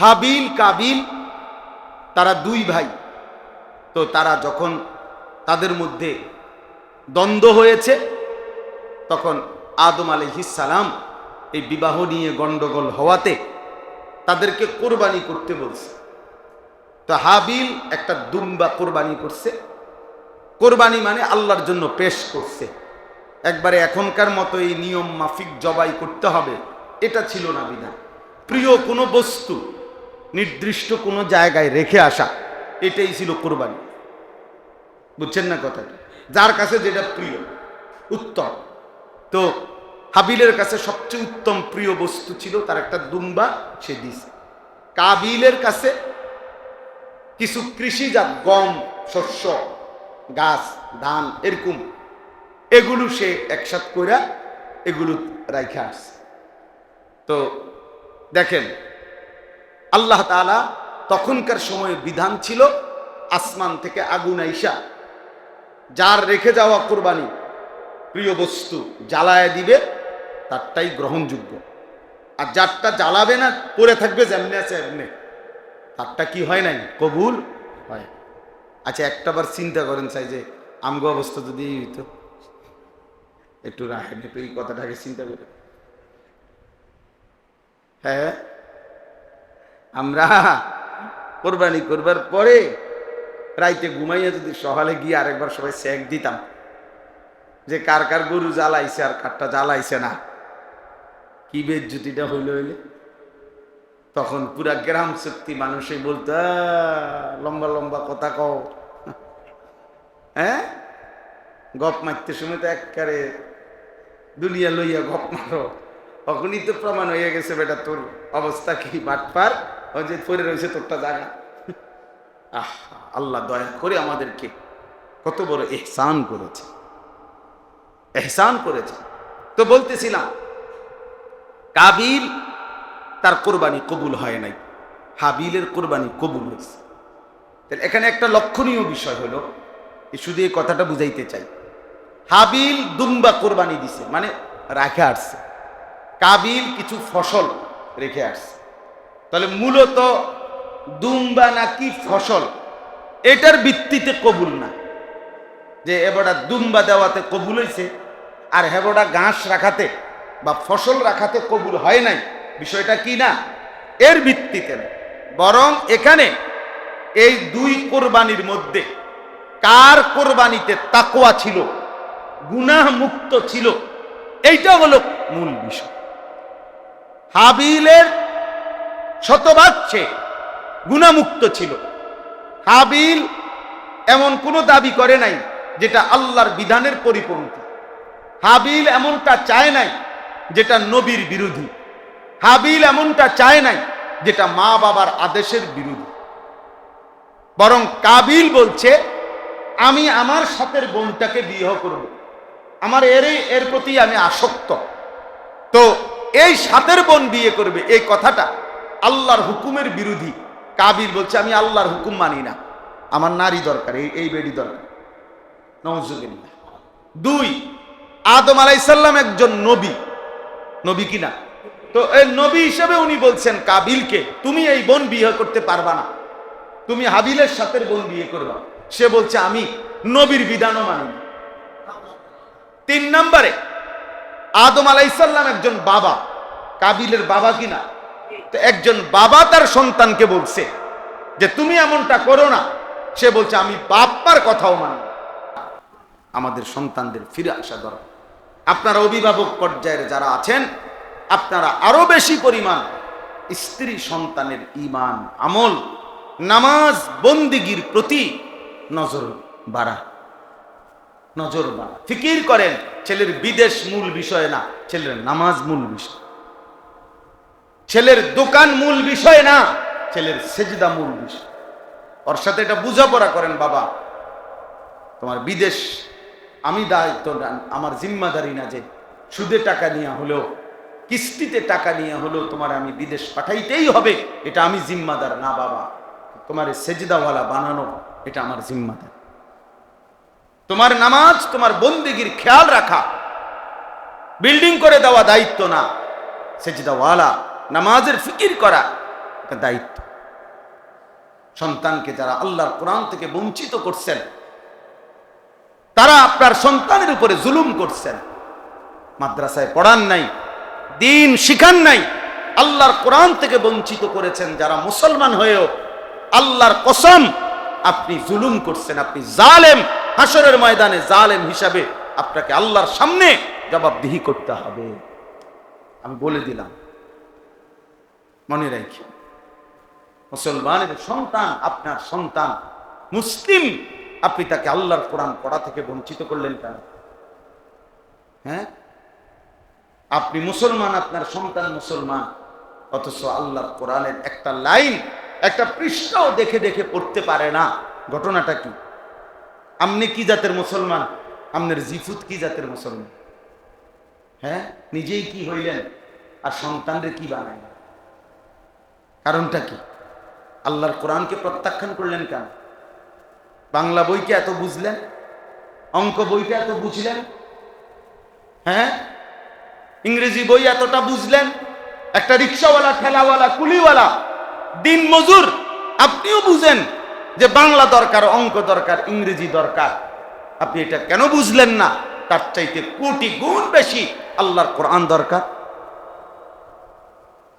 হাবিল, কাবিল, তারা দুই ভাই। তো তারা যখন তাদের মধ্যে দ্বন্দ্ব হয়েছে, তখন আদম সালাম এই বিবাহ নিয়ে গন্ডগোল হওয়াতে তাদেরকে কোরবানি করতে বলছে। তো হাবিল একটা দুম্বা কোরবানি করছে। কোরবানি মানে আল্লাহর জন্য পেশ করছে। একবারে এখনকার মতো এই নিয়ম মাফিক জবাই করতে হবে, এটা ছিল না বিধান। প্রিয় কোনো বস্তু নির্দিষ্ট কোনো জায়গায় রেখে আসা, এটাই ছিল কোরবানি। বুঝছেন না কথাটা? যার কাছে যেটা প্রিয়, উত্তম। তো হাবিলের কাছে সবচেয়ে উত্তম প্রিয় বস্তু ছিল তার একটা দুম্বা, সে দিছে। কাবিলের কাছে কিছু কৃষিজাত গম, শস্য, গাছ, ধান, এরকম, এগুলো সে একসাথ করে এগুলো রাইখে আসছে। তো দেখেন আল্লাহ তাআলা তখনকার সময়ে বিধান ছিল আসমান থেকে আগুন আইসা যার রেখে যাওয়া কোরবানি প্রিয় বস্তু জ্বালায় দিবে, তারটাই গ্রহণযোগ্য। আর যারটা জ্বালাবে না, পড়ে থাকবে যেমনি আছে এমনি। তারটা কি হয় নাই? কবুল হয়। আচ্ছা একটাবার চিন্তা করেন চাই যে, আমগো অবস্থা যদি হইতো। একটু রাখেন একটু এই কথাটাকে চিন্তা করে। হ্যাঁ। আমরা কোরবানি করবার পরে রাইতে ঘুমাইয়া যদি সকালে গিয়ে আরেকবার সবাই সেক দিতাম যে কার কার গরু জ্বালাইছে আর কারটা জ্বালাইছে না। কি বেজ্জুতিটা হইল হইলে তখন পুরা গ্রাম শক্তি মানুষে বলতো লম্বা লম্বা কথা কও। হ্যাঁ? গপ মারতে সময় তো একবারে দুনিয়া লইয়া গপ মারো। তখনই তো প্রমাণ হয়ে গেছে, বেটা তোর অবস্থা কি বাটপার? ওই যে পরে রয়েছে তোরটা জায়গা। আহ, আল্লাহ দয়া করে আমাদেরকে কত বড় এহসান করেছে। এহসান করেছে। তো বলতেছিলাম, কাবিল তার কোরবানি কবুল হয় নাই। হাবিলের কোরবানি কবুল হয়েছে। তাহলে এখানে একটা লক্ষণীয় বিষয় হলো শুধু এই কথাটা বুঝাইতে চাই। হাবিল দুম্বা কোরবানি দিছে মানে রাখে আসছে। কাবিল কিছু ফসল রেখে আসছে। তাহলে মূলত দুম্বা নাকি ফসল? এটার ভিত্তিতে কবুল না। যে এবারটা দুম্বা দেওয়াতে কবুল হয়েছে আর হেবটা ঘাস রাখাতে বা ফসল রাখাতে কবুল হয় নাই, বিষয়টা কি না? এর ভিত্তিতে না। বরং এখানে এই দুই কোরবানির মধ্যে কার কোরবানিতে তাকোয়া ছিল গুনাহ মুক্ত ছিল, এইটা হলো মূল বিষয়। হাবিলের শতভাগ সে গুণামুক্ত ছিল। হাবিল এমন কোনো দাবি করে নাই যেটা আল্লাহর বিধানের পরিপন্থী। হাবিল এমনটা চায় নাই যেটা নবীর বিরোধী। হাবিল এমনটা চায় নাই যেটা মা বাবার আদেশের বিরোধী। বরং কাবিল বলছে, আমি আমার সাথের বোনটাকে বিবাহ করব। আমার এরই এর প্রতি আমি আসক্ত। তো এই সাতের বোন বিয়ে করবে, এই কথাটা আল্লাহর হুকুমের বিরোধী। কাবিল বলছে, আমি আল্লাহর হুকুম মানি না। আমার নারী দরকার, এই এই বেডি দরকার। নওজুবিল্লাহ। দুই, আদম আলাইসাল্লাম একজন নবী। নবী কিনা তো এই নবী হিসেবে উনি বলছেন, কাবিলকে তুমি এই বোন বিয়ে করতে পারবা না। তুমি হাবিলের সাথে বোন বিয়ে করবা। সে বলছে, আমি নবীর বিধানও মানি তিন নম্বরে, আদম আলাইসাল্লাম একজন বাবা। কাবিলের বাবা কিনা তো একজন বাবা তার সন্তানকে বলছে যে তুমি এমনটা করো না। সে বলছে, আমি বাপ্পার কথাও মানি আমাদের সন্তানদের ফিরে আসা দরকার। আপনারা অভিভাবক পর্যায়ের যারা আছেন, আপনারা আরও বেশি পরিমাণ স্ত্রী সন্তানের ইমান আমল, নামাজ বন্দিগির প্রতি নজর বাড়া। নজর বাড়া। ফিকির করেন, ছেলের বিদেশ মূল বিষয় না, ছেলের নামাজ মূল বিষয়। ছেলের দোকান মূল বিষয় না, ছেলের সেজদা মূল বিষয়। ওর সাথে এটা বোঝাপড়া করেন বাবা। তোমার বিদেশ, আমি দায়িত্ব আমার জিম্মাদারি না যে সুদে টাকা নিয়ে হলেও, কিস্তিতে টাকা নিয়ে হলেও তোমার আমি বিদেশ পাঠাইতেই হবে, এটা আমি জিম্মাদার না বাবা। তোমার সেজদাওয়ালা বানানো, এটা আমার জিম্মাদার। তোমার নামাজ, তোমার বন্দিগির খেয়াল রাখা। বিল্ডিং করে দেওয়া দায়িত্ব না, সেজদাওয়ালা নামাজের ফিকির করা একটা দায়িত্ব। সন্তানকে যারা আল্লাহর কোরআন থেকে বঞ্চিত করছেন, তারা আপনার সন্তানের উপরে জুলুম করছেন। মাদ্রাসায় পড়ান নাই, দিন শিখান নাই, আল্লাহর কোরআন থেকে বঞ্চিত করেছেন যারা মুসলমান হয়েও, আল্লাহর কসম আপনি জুলুম করছেন, আপনি জালেম হাসরের ময়দানে জালেম হিসাবে আপনাকে আল্লাহর সামনে জবাবদিহি করতে হবে। আমি বলে দিলাম মনে রাখি। মুসলমানের সন্তান আপনার সন্তান। মুসলিম, আপনি তাকে আল্লাহর কোরআন পড়া থেকে বঞ্চিত করলেন কেন? হ্যাঁ? আপনি মুসলমান, আপনার সন্তান মুসলমান। অথচ আল্লাহর কোরআনের একটা লাইন, একটা পৃষ্ঠাও দেখে দেখে পড়তে পারে না। ঘটনাটা কি? আপনি কি জাতের মুসলমান? আপনার জিফুত কি জাতের মুসলমান? হ্যাঁ? নিজেই কি হইলেন? আর সন্তানরে কি বানায় কারণটা কি? আল্লাহর কোরআনকে প্রত্যাখ্যান করলেন কেন? বাংলা বইকে এত বুঝলেন? অঙ্ক বইটা এত বুঝলেন? হ্যাঁ? ইংরেজি বই এতটা বুঝলেন? একটা রিক্সাওয়ালা, ঠেলাওয়ালা, কুলিওয়ালা, দিন মজুর, আপনিও বুঝেন যে বাংলা দরকার, অঙ্ক দরকার, ইংরেজি দরকার। আপনি এটা কেন বুঝলেন না? তার চাইতে কোটি গুণ বেশি আল্লাহর কোরআন দরকার।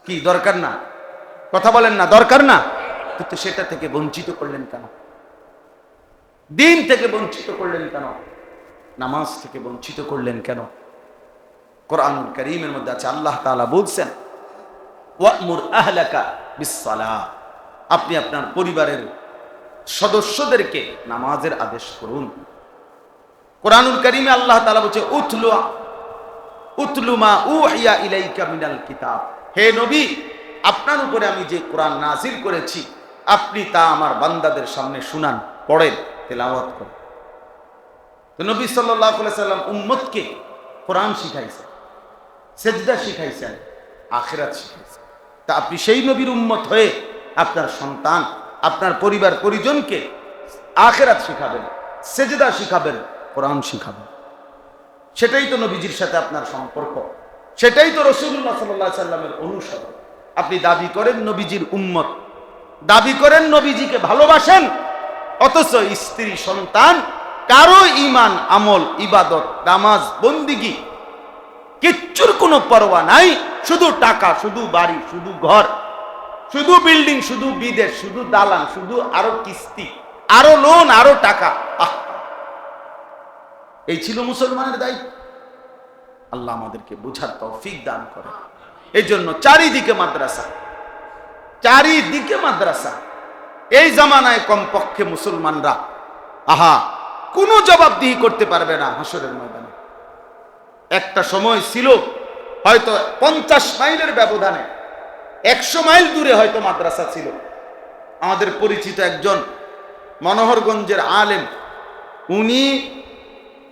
কি দরকার না? কথা বলেন না, দরকার না। কিন্তু সেটা থেকে বঞ্চিত করলেন কেন? দিন থেকে বঞ্চিত করলেন কেন? নামাজ থেকে বঞ্চিত করলেন কেন? কোরআন করিমের মধ্যে আছে, আল্লাহ তাআলা বলছেন আপনি আপনার পরিবারের সদস্যদেরকে নামাজের আদেশ করুন। কোরআনুল করিমে আল্লাহ তাআলা বলছে উতলু উতলু মা উহিয়া ইলাইকা মিনাল কিতাব। হে নবী আপনার উপরে আমি যে কোরআন নাজিল করেছি, আপনি তা আমার বান্দাদের সামনে শুনান, পড়েন, তেলাওয়াত করেন। তো নবী সাল্লাম উম্মতকে কোরআন শিখাইছেন, সেজদা শিখাইছেন, আখেরাত শিখাইছেন। তা আপনি সেই নবীর উম্মত হয়ে আপনার সন্তান, আপনার পরিবার, পরিজনকে আখেরাত শিখাবেন, সেজদা শিখাবেন, কোরআন শিখাবেন। সেটাই তো নবীজির সাথে আপনার সম্পর্ক। সেটাই তো রসুল্লাহ সাল্লাহ সাল্লামের অনুসরণ। আপনি দাবি করেন নবীজির উম্মত। দাবি করেন নবীজিকে ভালোবাসেন, অথচ স্ত্রী সন্তান, কারও ইমান আমল, ইবাদত, নামাজ, বন্দিগি, কিচ্ছুর কোনো পরোয়া নাই, শুধু টাকা, শুধু বাড়ি, শুধু ঘর, শুধু বিল্ডিং, শুধু বিদেশ, শুধু দালান, শুধু আরও কিস্তি, আরও লোন, আরও টাকা। এই ছিল মুসলমানের দায়িত্ব। আল্লাহ আমাদেরকে বুঝার তৌফিক দান করে এই জন্য চারিদিকে মাদ্রাসা। চারিদিকে মাদ্রাসা। এই জামানায় কমপক্ষে মুসলমানরা, আহা, কোনো জবাবদিহি করতে পারবে না হাসরের ময়দানে। একটা সময় ছিল, হয়তো পঞ্চাশ মাইলের ব্যবধানে, একশো মাইল দূরে হয়তো মাদ্রাসা ছিল। আমাদের পরিচিত একজন মনোহরগঞ্জের আলেম, উনি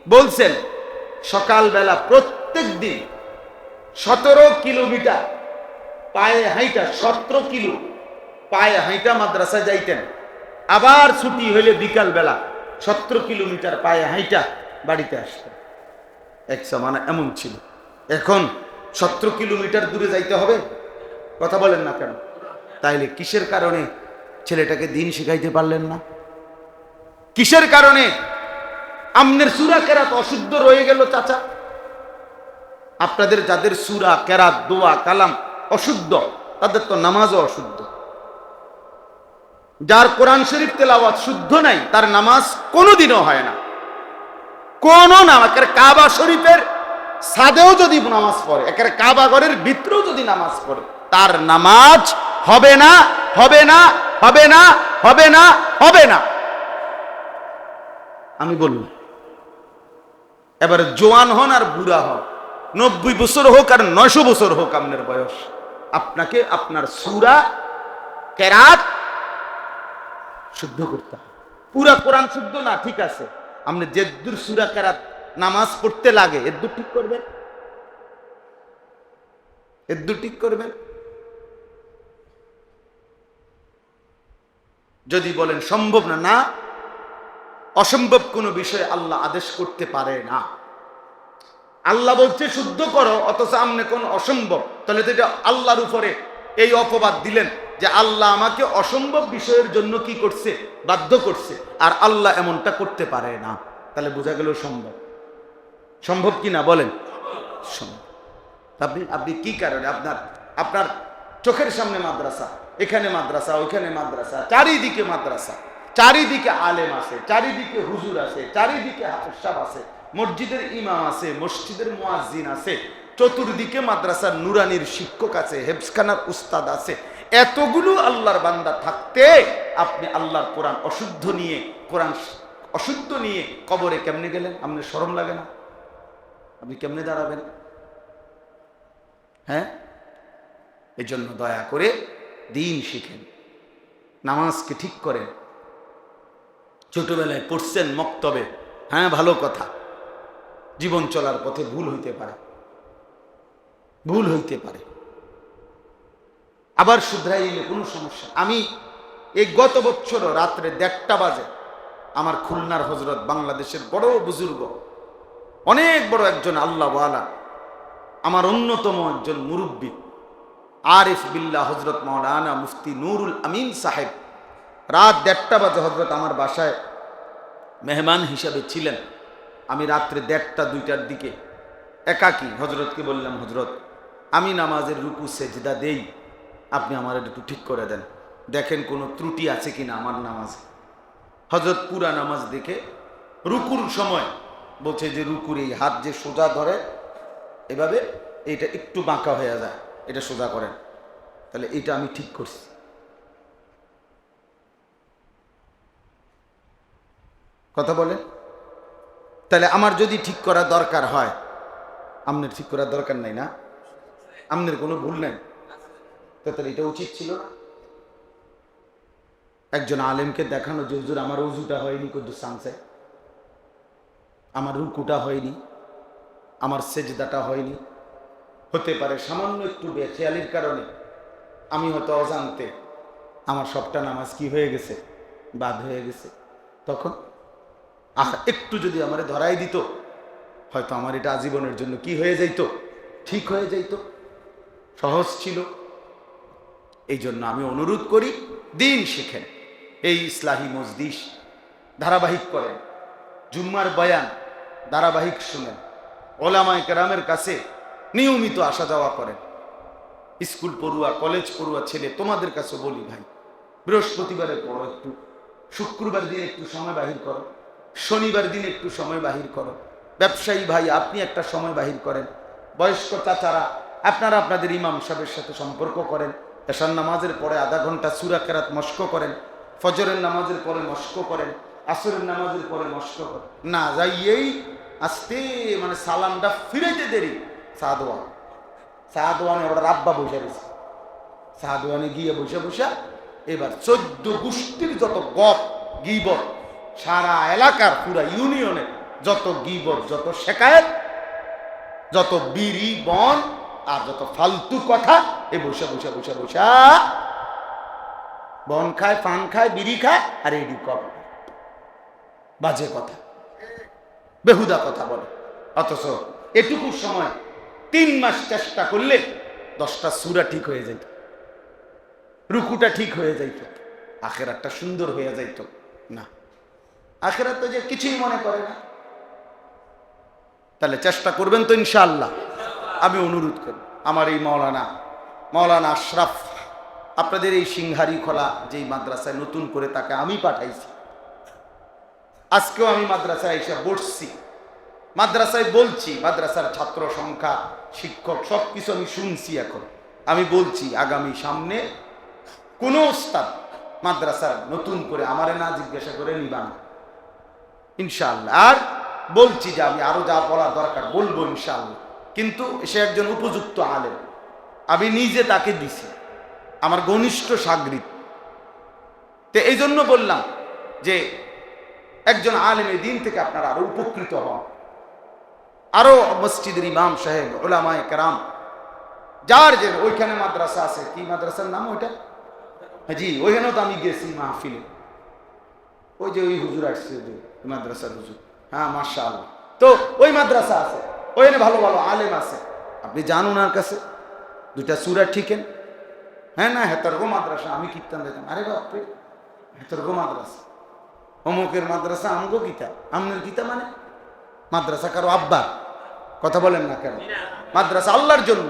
বলছেন, সকালবেলা প্রত্যেক দিন সতেরো কিলোমিটার। পায়ে হাইটা, সতেরো কিলো। পায়ে হাইটা মাদ্রাসা যাইতেন। আবার ছুটি হইলে বিকাল বেলা সতেরো কিলোমিটার পায়ে হাইটা বাড়িতে আসতেন। এক মানে এমন ছিল। এখন সতেরো কিলোমিটার দূরে যাইতে হবে? কথা বলেন না কেন? তাইলে কিসের কারণে ছেলেটাকে দিন শিখাইতে পারলেন না? কিসের কারণে? আমনের সুরা কেরাত অশুদ্ধ রয়ে গেল চাচা। আপনাদের যাদের সুরা, কেরাত, দোয়া, কালাম অশুদ্ধ, তাদের তো নামাজও অশুদ্ধ। যার কোরআন শরীফ তেলাওয়াত শুদ্ধ নাই, তার নামাজ কোনোদিনও হয় না। কোন নামাজ কাবা শরীফের সাদেও যদি নামাজ পড়ে, একের কাবা ঘরের ভিতরেও যদি নামাজ পড়ে, তার নামাজ হবে না হবে না হবে না হবে না হবে না। আমি বললাম, এবার জোয়ান হন আর বুড়া হন। নব্বই বছর হোক আর নয়শো বছর হোক আপনার বয়স। আপনাকে আপনার সুরা, কেরাত শুদ্ধ করতে হবে। পুরা কোরআন শুদ্ধ না, ঠিক আছে। আপনি যে দূর সুরা, কেরাত নামাজ পড়তে লাগে এর দূর ঠিক করবেন? এর দূর ঠিক করবেন? যদি বলেন সম্ভব না না, অসম্ভব কোনো বিষয়ে আল্লাহ আদেশ করতে পারে না। আল্লাহ বলছে, শুদ্ধ করো, অথচ আমনে কোন অসম্ভব। তাহলে তো এটা আল্লাহর উপরে এই অপবাদ দিলেন যে আল্লাহ আমাকে অসম্ভব বিষয়ের জন্য কি করছে, বাধ্য করছে, আর আল্লাহ এমনটা করতে পারে না। তাহলে বোঝা গেল সম্ভব। সম্ভব কি না? বলেন। আপনি আপনি কি কারণে? আপনার আপনার চোখের সামনে মাদ্রাসা, এখানে মাদ্রাসা, ওইখানে মাদ্রাসা, চারিদিকে মাদ্রাসা, চারিদিকে আলেম আছে, চারিদিকে হুজুর আছে, চারিদিকে হাফসাব আছে। মসজিদের ইমাম আছে, মসজিদের মুয়াজ্জিন আছে, চতুর্দিকে মাদ্রাসার নুরানির শিক্ষক আছে হেফসখানার উস্তাদ আছে। এতগুলো আল্লাহর বান্দা থাকতে আপনি আল্লাহর কোরআন অশুদ্ধ নিয়ে, কোরআন অশুদ্ধ নিয়ে কবরে কেমনে গেলেন? আপনার শরম লাগে না? আপনি কেমনে দাঁড়াবেন? হ্যাঁ? এই জন্য দয়া করে দিন শিখেন, নামাজকে ঠিক করেন। ছোটবেলায় পড়ছেন মক্তবে। হ্যাঁ ভালো কথা। জীবন চলার পথে ভুল হইতে পারে। ভুল হইতে পারে। আবার শুধরাইলে কোনো সমস্যা আমি এই গত বছর রাত্রে দেড়টা বাজে আমার খুলনার হজরত বাংলাদেশের বড় বুজুর্গ, অনেক বড় একজন আল্লাহ আমার অন্যতম একজন মুরব্বী, আরিফ বিল্লা হজরত মৌলানা মুফতি নুরুল আমিন সাহেব, রাত দেড়টা বাজে হজরত আমার বাসায় মেহমান হিসাবে ছিলেন। আমি রাত্রে দেড়টা, দুইটার দিকে একাকি হজরতকে বললাম, হজরত, আমি নামাজের রুকু, সেজদা দেই। আপনি আমার একটু ঠিক করে দেন। দেখেন কোনো ত্রুটি আছে কিনা আমার নামাজে। হজরত পুরা নামাজ দেখে রুকুর সময় বলছে যে রুকুর এই হাত যে সোজা ধরে, এভাবে এটা একটু বাঁকা হয়ে যায়, এটা সোজা করেন। তাহলে এটা আমি ঠিক করছি। কথা বলেন? তাহলে আমার যদি ঠিক করা দরকার হয়, আমনের ঠিক করার দরকার নাই না? আমনের কোনো ভুল নাই? তাহলে এটা উচিত ছিল একজন আলেমকে দেখানো যে, হুজুর, আমার উজুটা হয়নি কিন্তু সাংসে আমার রুকুটা হয়নি। আমার সেজদাটা হয়নি। হতে পারে সামান্য একটু বেখেয়ালির কারণে আমি হয়তো অজান্তে আমার সবটা নামাজ কি হয়ে গেছে? বাদ হয়ে গেছে। তখন আর একটু যদি আমারে ধরাই দিত, হয়তো আমার এটা আজীবনের জন্য কি হয়ে যাইতো? ঠিক হয়ে যাইতো। সহজ ছিল। এই জন্য আমি অনুরোধ করি, দিন শিখেন। এই ইসলাহী মজদিস ধারাবাহিক করেন। জুম্মার বয়ান ধারাবাহিক শুনেন। ওলামায় কেরামের কাছে নিয়মিত আসা যাওয়া করেন। স্কুল পড়ুয়া, কলেজ পড়ুয়া ছেলে, তোমাদের কাছে বলি ভাই বৃহস্পতিবারে পড়ো একটু, শুক্রবার দিয়ে একটু সময় বাহির করো। শনিবার দিন একটু সময় বাহির করো। ব্যবসায়ী ভাই, আপনি একটা সময় বাহির করেন। বয়স্ক চাচারা, আপনারা আপনাদের ইমাম সাহেবের সাথে সম্পর্ক করেন। এশার নামাজের পরে আধা ঘণ্টা সুরা কেরাত মস্ক করেন। ফজরের নামাজের পরে মস্ক করেন। আসরের নামাজের পরে মস্ক করেন। না যাইয়েই আস্তে মানে সালামটা ফিরেতে দেরি। সাদওয়ান। সাদওয়ানে ওরা রাব্বা বসে রয়েছে। সাদওয়ানে গিয়ে বসে বসে এবার চোদ্দ গোষ্ঠীর যত গপ গিবর সারা এলাকার পুরা ইউনিয়নে যত গিবর, যত শেখায়ত যত বিড়ি, বন আর যত ফালতু কথা, এ বসে বসে বসে বসে, বন খায় পান খায়, বিড়ি খায়, আর এই কপ বাজে কথা। বেহুদা কথা বলে। অথচ এটুকু সময় তিন মাস চেষ্টা করলে দশটা সুরা ঠিক হয়ে যাইত। রুকুটা ঠিক হয়ে যাইত। আখের একটা সুন্দর হয়ে যাইত। না। আখেরাত তো যে কিছুই মনে করে না। তাহলে চেষ্টা করবেন তো ইনশাআল্লাহ। আমি অনুরোধ করি আমার এই মৌলানা মৌলানা আশরাফ, আপনাদের এই সিংহারি খোলা যেই মাদ্রাসায় নতুন করে তাকে আমি পাঠাইছি, আজকেও আমি মাদ্রাসায় এসে বসছি, মাদ্রাসায় বলছি, মাদ্রাসার ছাত্র সংখ্যা, শিক্ষক সব কিছু আমি শুনছি এখন। আমি বলছি, আগামী সামনে কোনো ওস্তাদ মাদ্রাসার নতুন করে আমারে না জিজ্ঞাসা করে নিবা না। ইনশাআল্লাহ। আর বলছি যে আমি আরও যা বলা দরকার, বলব ইনশাআল্লাহ। কিন্তু সে একজন উপযুক্ত আলেম। আমি নিজে তাকে দিছি। আমার ঘনিষ্ঠ সাগরিত তো এই জন্য বললাম যে একজন আলেমের দিন থেকে আপনারা আরও উপকৃত হন। আরও মসজিদের ইমাম সাহেব ওলামায় কেরাম, যার যে ওইখানে মাদ্রাসা আছে। কি মাদ্রাসার নাম ওইটা? হ্যাঁ জি, ওইখানেও তো আমি গেছি মাহফিলে। ওই যে ওই হুজুর আসছে মাদ্রাসার হুজুর। হ্যাঁ মার্শা আল্লাহ তো ওই মাদ্রাসা আছে, ওইখানে ভালো ভালো আলেম আছে। আপনি যান ওনার কাছে, দুইটা সুরা ঠিকেন। হ্যাঁ না হেতর্গ মাদ্রাসা, আমি কীর্তন দিতাম আরে বাপরে হেতর্গ মাদ্রাসা। অমুকের মাদ্রাসা আমগো কিতা আমনের কিতা মানে? মাদ্রাসা কারও আব্বা কথা বলেন না কেন? মাদ্রাসা আল্লাহর জন্য।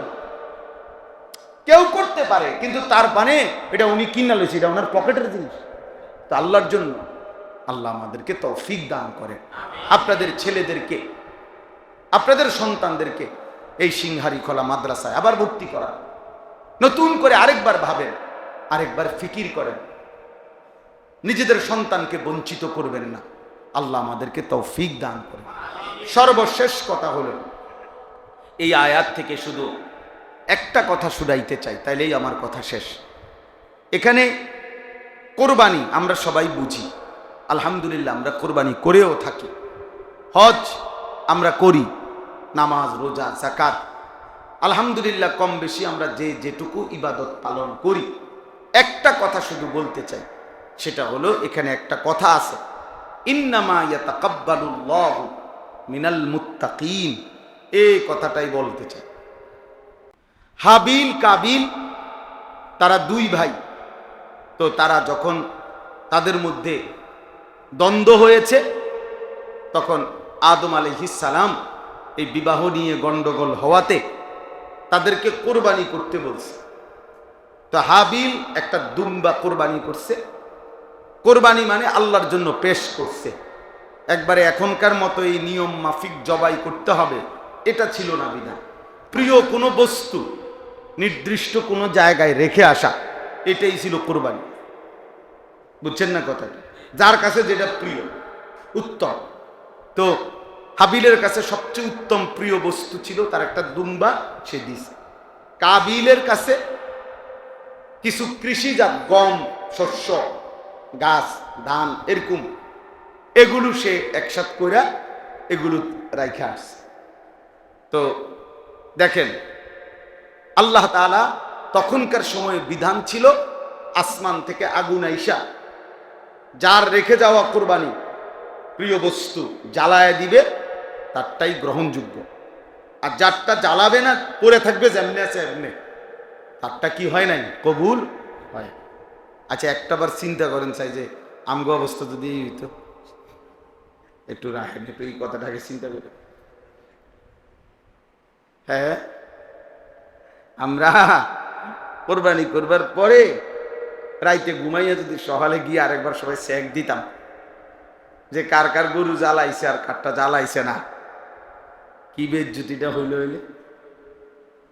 কেউ করতে পারে, কিন্তু তার মানে এটা উনি কিনা লইছে, এটা ওনার পকেটের জিনিস। তো আল্লাহর জন্য। আল্লাহ আমাদেরকে তৌফিক দান করে। আপনাদের ছেলেদেরকে, আপনাদের সন্তানদেরকে এই সিংহারি খোলা মাদ্রাসায় আবার ভর্তি করা। নতুন করে আরেকবার ভাবেন, আরেকবার ফিকির করেন। নিজেদের সন্তানকে বঞ্চিত করবেন না। আল্লাহ আমাদেরকে তৌফিক দান করে। সর্বশেষ কথা হলো, এই আয়াত থেকে শুধু একটা কথা শুনাইতে চাই, তাইলেই আমার কথা শেষ। এখানে কোরবানি আমরা সবাই বুঝি। আলহামদুলিল্লাহ, আমরা কোরবানি করেও থাকি। হজ আমরা করি, নামাজ, রোজা জাকাত আলহামদুলিল্লাহ, কম বেশি আমরা যে যেটুকু ইবাদত পালন করি। একটা কথা শুধু বলতে চাই, সেটা হলো এখানে একটা কথা আছে। মিনাল মুত্তাকিন। এই কথাটাই বলতে চাই। হাবিল, কাবিল, তারা দুই ভাই। তো তারা যখন তাদের মধ্যে দ্বন্দ্ব হয়েছে, তখন আদম সালাম এই বিবাহ নিয়ে গন্ডগোল হওয়াতে তাদেরকে কোরবানি করতে বলছে। তো হাবিল একটা দুম্বা কোরবানি করছে। কোরবানি মানে আল্লাহর জন্য পেশ করছে। একবারে এখনকার মতো এই নিয়ম মাফিক জবাই করতে হবে, এটা ছিল না বিধান। প্রিয় কোনো বস্তু নির্দিষ্ট কোনো জায়গায় রেখে আসা, এটাই ছিল কোরবানি। বুঝছেন না কথাটা? যার কাছে যেটা প্রিয়, উত্তম। তো হাবিলের কাছে সবচেয়ে উত্তম প্রিয় বস্তু ছিল তার একটা দুম্বা, সে দিছে। কাবিলের কাছে কিছু কৃষিজাত গম, শস্য, গাছ, ধান, এরকম, এগুলো সে একসাথ কইরা এগুলো রাইখে আসছে। তো দেখেন, আল্লাহ তাআলা তখনকার সময়ে বিধান ছিল, আসমান থেকে আগুন আইসা যার রেখে যাওয়া কোরবানি প্রিয় বস্তু জ্বালায় দিবে, তারটাই গ্রহণযোগ্য। আর যারটা জ্বালাবে না, পড়ে থাকবে যেমনি আছে এমনি। তারটা কি হয় নাই? কবুল হয়। আচ্ছা একটাবার চিন্তা করেন চাই যে, আমগো অবস্থা যদি এই হইতো। একটু রাখেন, একটু এই কথাটাকে চিন্তা করে হ্যাঁ আমরা কোরবানি করবার পরে রাইতে ঘুমাইয়া যদি সকালে গিয়ে আরেকবার সবাই সেক দিতাম যে কার কার গরু জ্বালাইছে আর কারটা জ্বালাইছে না। কি বেজ্জুতিটা হইল হইলে?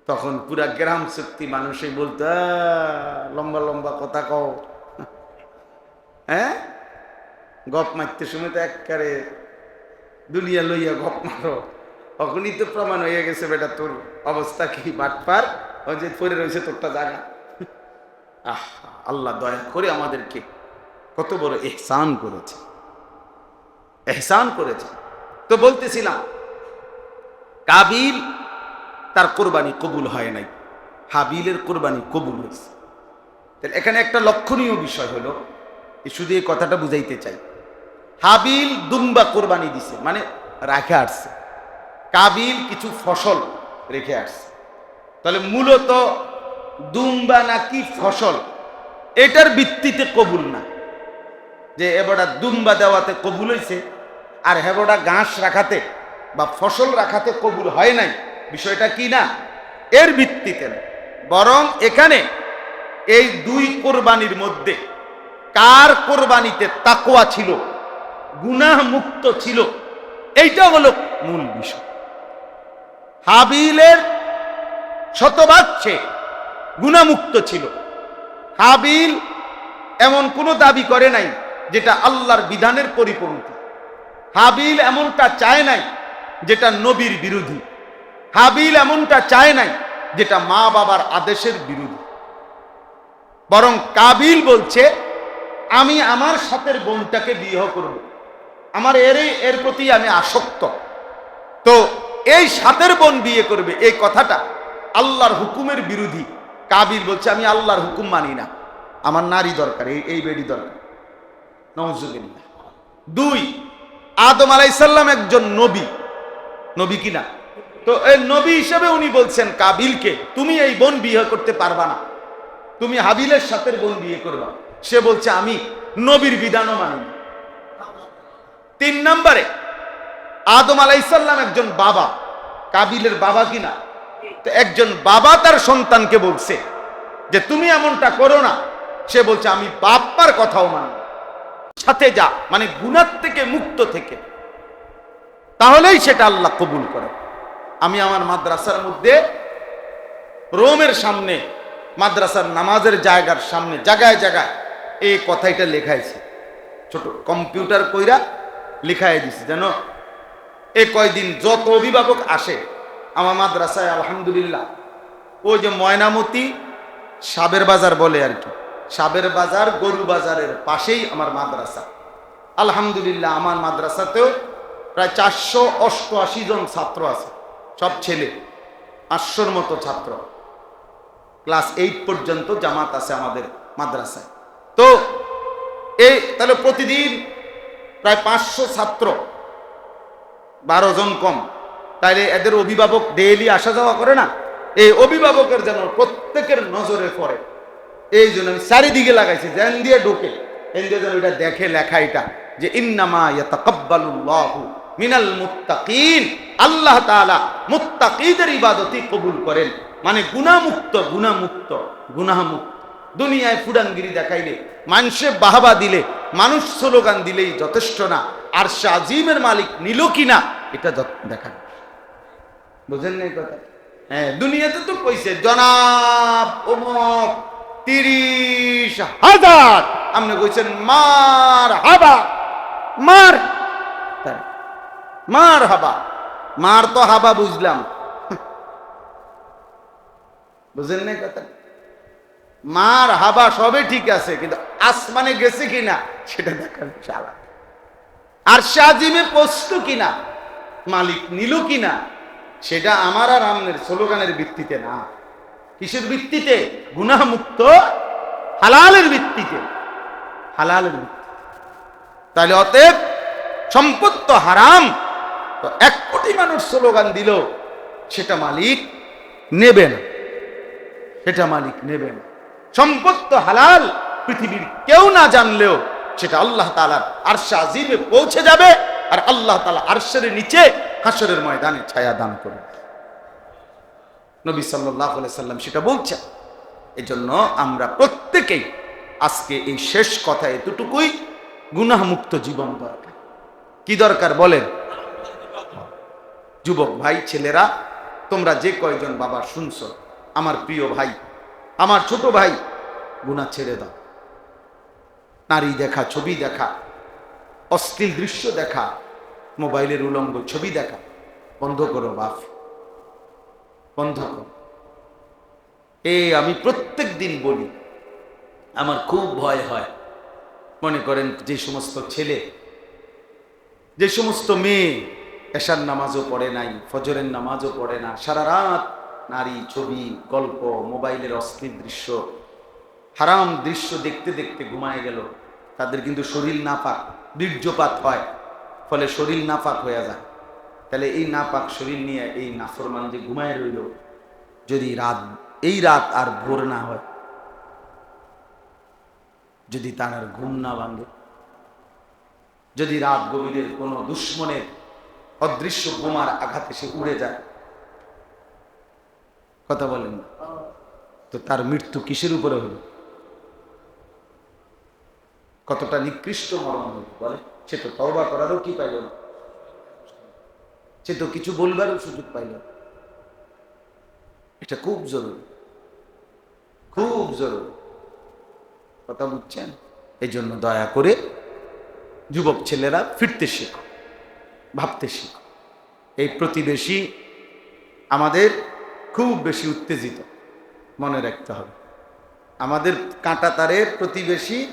তখন পুরা গ্রাম শক্তি মানুষই বলতো লম্বা লম্বা কথা কও। হ্যাঁ? গপ মারতে সময় তো একবারে দুনিয়া লইয়া গপ মারো। তখনই তো প্রমাণ হয়ে গেছে, বেটা, তোর অবস্থা কি বাটপার? ওই যে পরে রয়েছে, তোরটা জায়গা আহ। আল্লাহ দয়া করে আমাদেরকে কত বড় এহসান করেছে। এহসান করেছে। তো বলতেছিলাম, কাবিল তার কোরবানি কবুল হয় নাই। হাবিলের কোরবানি কবুল হয়েছে। তাহলে এখানে একটা লক্ষণীয় বিষয় হলো শুধু এই কথাটা বুঝাইতে চাই। হাবিল দুম্বা কোরবানি দিছে মানে রাখে আসছে। কাবিল কিছু ফসল রেখে আসছে। তাহলে মূলত দুম্বা নাকি ফসল? এটার ভিত্তিতে কবুল না। যে এবারটা দুম্বা দেওয়াতে কবুল হয়েছে আর হেবটা ঘাস রাখাতে বা ফসল রাখাতে কবুল হয় নাই, বিষয়টা কি না? এর ভিত্তিতে না। বরং এখানে এই দুই কোরবানির মধ্যে কার কোরবানিতে তাকোয়া ছিল গুনাহ মুক্ত ছিল, এইটা হলো মূল বিষয়। হাবিলের সে গুণামুক্ত ছিল। হাবিল এমন কোনো দাবি করে নাই যেটা আল্লাহর বিধানের পরিপন্থী। হাবিল এমনটা চায় নাই যেটা নবীর বিরোধী। হাবিল এমনটা চায় নাই যেটা মা বাবার আদেশের বিরোধী। বরং কাবিল বলছে, আমি আমার সাথের বোনটাকে বিবাহ করব। আমার এর এর প্রতি আমি আসক্ত। তো এই সাতের বোন বিয়ে করবে, এই কথাটা আল্লাহর হুকুমের বিরোধী। কাবিল বলছে, আমি আল্লাহর হুকুম মানি না। আমার নারী দরকার, এই এই বেডি দরকার। নজুবিল্লাহ দুই, আদম আলাইসাল্লাম একজন নবী। নবী কিনা তো এই নবী হিসেবে উনি বলছেন, কাবিলকে তুমি এই বোন বিয়ে করতে পারবা না। তুমি হাবিলের সাথে বোন বিয়ে করবা। সে বলছে, আমি নবীর বিধানও মানি তিন নম্বরে, আদম আলাইসাল্লাম একজন বাবা। কাবিলের বাবা কিনা তো একজন বাবা তার সন্তানকে বলছে যে, তুমি এমনটা করো না। সে বলছে, আমি বাপ্পার কথাও মানি সাথে যা মানে গুণার থেকে মুক্ত থেকে। তাহলেই সেটা আল্লাহ কবুল করে। আমি আমার মাদ্রাসার মধ্যে রোমের সামনে, মাদ্রাসার নামাজের জায়গার সামনে, জায়গায় জায়গায় এই কথাইটা লেখাইছে। ছোট কম্পিউটার কইরা লিখাই দিছে, যেন এ কয়দিন যত অভিভাবক আসে আমার মাদ্রাসায়, আলহামদুলিল্লাহ। ওই যে ময়নামতি, সাবের বাজার বলে আর কি। সাবের বাজার, গরু বাজারের পাশেই আমার মাদ্রাসা। আলহামদুলিল্লাহ, আমার মাদ্রাসাতেও প্রায় চারশো অষ্টআশি জন ছাত্র আছে। সব ছেলে পাঁচশোর মতো ছাত্র। ক্লাস এইট পর্যন্ত জামাত আছে আমাদের মাদ্রাসায়। তো এই তাহলে প্রতিদিন প্রায় পাঁচশো ছাত্র, বারো জন কম। তাইলে এদের অভিভাবক ডেইলি আসা যাওয়া করে না? এই অভিভাবকের যেন প্রত্যেকের নজরে পড়ে। এই জন্য আমি চারিদিকে লাগাইছি, যেন দিয়ে ঢোকে। এন দিয়ে যেন এটা দেখে, লেখা এটা, যে ইন্নামা ইয়াতাকাব্বালুল্লাহু মিনাল মুত্তাকিন। আল্লাহ তাআলা মুত্তাকিদের ইবাদতই কবুল করেন। মানে গুনাহমুক্ত গুনাহমুক্ত গুনাহমুক্ত। দুনিয়ায় ফুডানগিরি দেখাইলে, মানুষে বাহাবা দিলে, মানুষ স্লোগান দিলেই যথেষ্ট না। আর সে আজিমের মালিক নিল কিনা, এটা দেখান বুঝেন নাই কথা? হ্যাঁ দুনিয়াতে তো কইছে, জনাব অমক তিরিশ হাজার। আপনি কইছেন মার হাবা। মার মার হাবা। মার তো হাবা বুঝলাম। বুঝেন নাই কথা? মার হাবা সবে ঠিক আছে, কিন্তু আসমানে গেছে কিনা, সেটা দেখার চালা আর শাজিমে পস্ত কিনা, মালিক নিল কিনা সেটা আমার আর আমনের স্লোগানের ভিত্তিতে না। কিসের ভিত্তিতে? গুনাহমুক্ত হালালের ভিত্তিতে। হালালের ভিত্তিতে। তাহলে অতএব সম্পদ তো হারাম, তো এক কোটি মানুষ স্লোগান দিল, সেটা মালিক নেবে না। সেটা মালিক নেবে না। সম্পদ তো হালাল, পৃথিবীর কেউ না জানলেও সেটা আল্লাহ তালার আর আজিমে পৌঁছে যাবে। আর আল্লাহ তালা আরশের নিচে হাসরের ময়দানে ছায়া দান করবে নবী সাল্লাহ সাল্লাম সেটা বলছেন। এজন্য আমরা প্রত্যেকেই আজকে এই শেষ কথা এতটুকুই গুনাহমুক্ত জীবন দরকার কি দরকার বলেন? যুবক ভাই, ছেলেরা, তোমরা যে কয়জন বাবা শুনছো, আমার প্রিয় ভাই, আমার ছোট ভাই গুণা ছেড়ে দাও। নারী দেখা, ছবি দেখা অশ্লীল দৃশ্য দেখা, মোবাইলের উলঙ্গ ছবি দেখা। বন্ধ করো বাপ বন্ধ করো। এ আমি প্রত্যেক দিন বলি, আমার খুব ভয় হয়। মনে করেন যে সমস্ত ছেলে, যে সমস্ত মেয়ে, এশার নামাজও পড়ে নাই, ফজরের নামাজও পড়ে না, সারা রাত নারী ছবি, গল্প, মোবাইলের অশ্লীল দৃশ্য, হারাম দৃশ্য দেখতে দেখতে ঘুমায় গেল। তাদের কিন্তু শরীর নাপাক। বীর্যপাত হয়, ফলে শরীর নাপাক হয়ে যায়। তাহলে এই নাপাক শরীর নিয়ে এই নাফরমান যে ঘুমায় রইল, যদি রাত, এই রাত আর ভোর না হয়, যদি তার ঘুম না ভাঙে, যদি রাত গভীরের কোনো দুশ্মনের অদৃশ্য বোমার আঘাতে সে উড়ে যায়, কথা বলেন তো তার মৃত্যু কিসের উপরে হলো? কতটা নিকৃষ্ট মরণ বলে? সে তো তওবা করারও কি পাইল না? সে তো কিছু বলবারও সুযোগ পাইল না। এটা খুব জরুরি। খুব জরুরি। কথা বুঝছেন? এই জন্য দয়া করে যুবক ছেলেরা ফিরতে শেখো, ভাবতে শেখো। এই প্রতিবেশী আমাদের খুব বেশি উত্তেজিত। মনে রাখতে হবে। আমাদের কাঁটাতারের প্রতিবেশী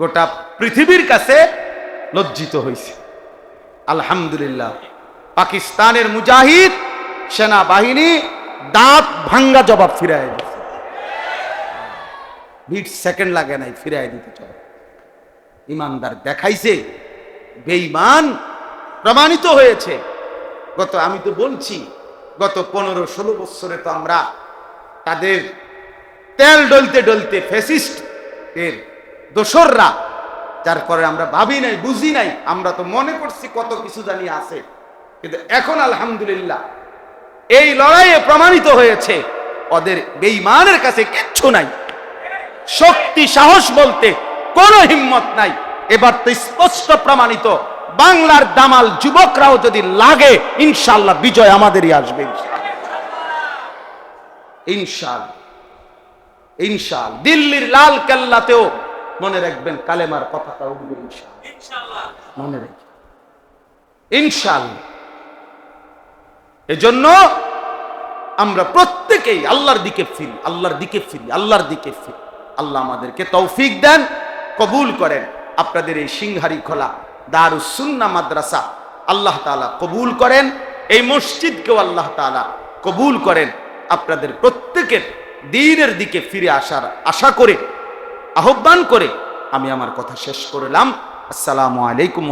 গোটা পৃথিবীর কাছে লজ্জিত হয়েছে। আলহামদুলিল্লাহ। পাকিস্তানের মুজাহিদ সেনাবাহিনী দাঁত ভাঙ্গা জবাব ফিরাই দিচ্ছে সেকেন্ড লাগে নাই ফিরাই দিতে চলে। ইমানদার দেখাইছে, বেঈমান প্রমাণিত হয়েছে। গত, আমি তো বলছি, গত পনেরো, ষোলো বছরে তো আমরা তাদের তেল ডলতে ডলতে ফেসিস্ট এর দোসররা, যার পরে আমরা ভাবি নাই, বুঝি নাই, আমরা তো মনে করছি কত কিছু জানি আছে। কিন্তু এখন আলহামদুলিল্লাহ, এই লড়াইয়ে প্রমাণিত হয়েছে, ওদের বেঈমানের কাছে কিচ্ছু নাই। শক্তি, সাহস বলতে কোনো হিম্মত নাই। এবার তো স্পষ্ট প্রমাণিত, বাংলার দামাল যুবকরাও যদি লাগে ইনশাল্লাহ বিজয় আমাদেরই আসবে। ইনশাল ইনশাল দিল্লির লাল কেল্লাতেও মনে রাখবেন কালেমার কথাটা উঠবে মনে রেখে। ইনশাল এজন্য আমরা প্রত্যেকেই আল্লাহর দিকে ফিরি আল্লাহর দিকে ফিরি আল্লাহর দিকে ফিরি। আল্লাহ আমাদেরকে তৌফিক দেন কবুল করেন। আপনাদের এই সিংহারি খোলা দারুসুন্না মাদ্রাসা আল্লাহ তাআলা কবুল করেন। এই মসজিদকেও আল্লাহ তাআলা কবুল করেন। আপনাদের প্রত্যেকের দিনের দিকে ফিরে আসার আশা করে আহ্বান করে আমি আমার কথা শেষ করলাম। আসসালামু আলাইকুম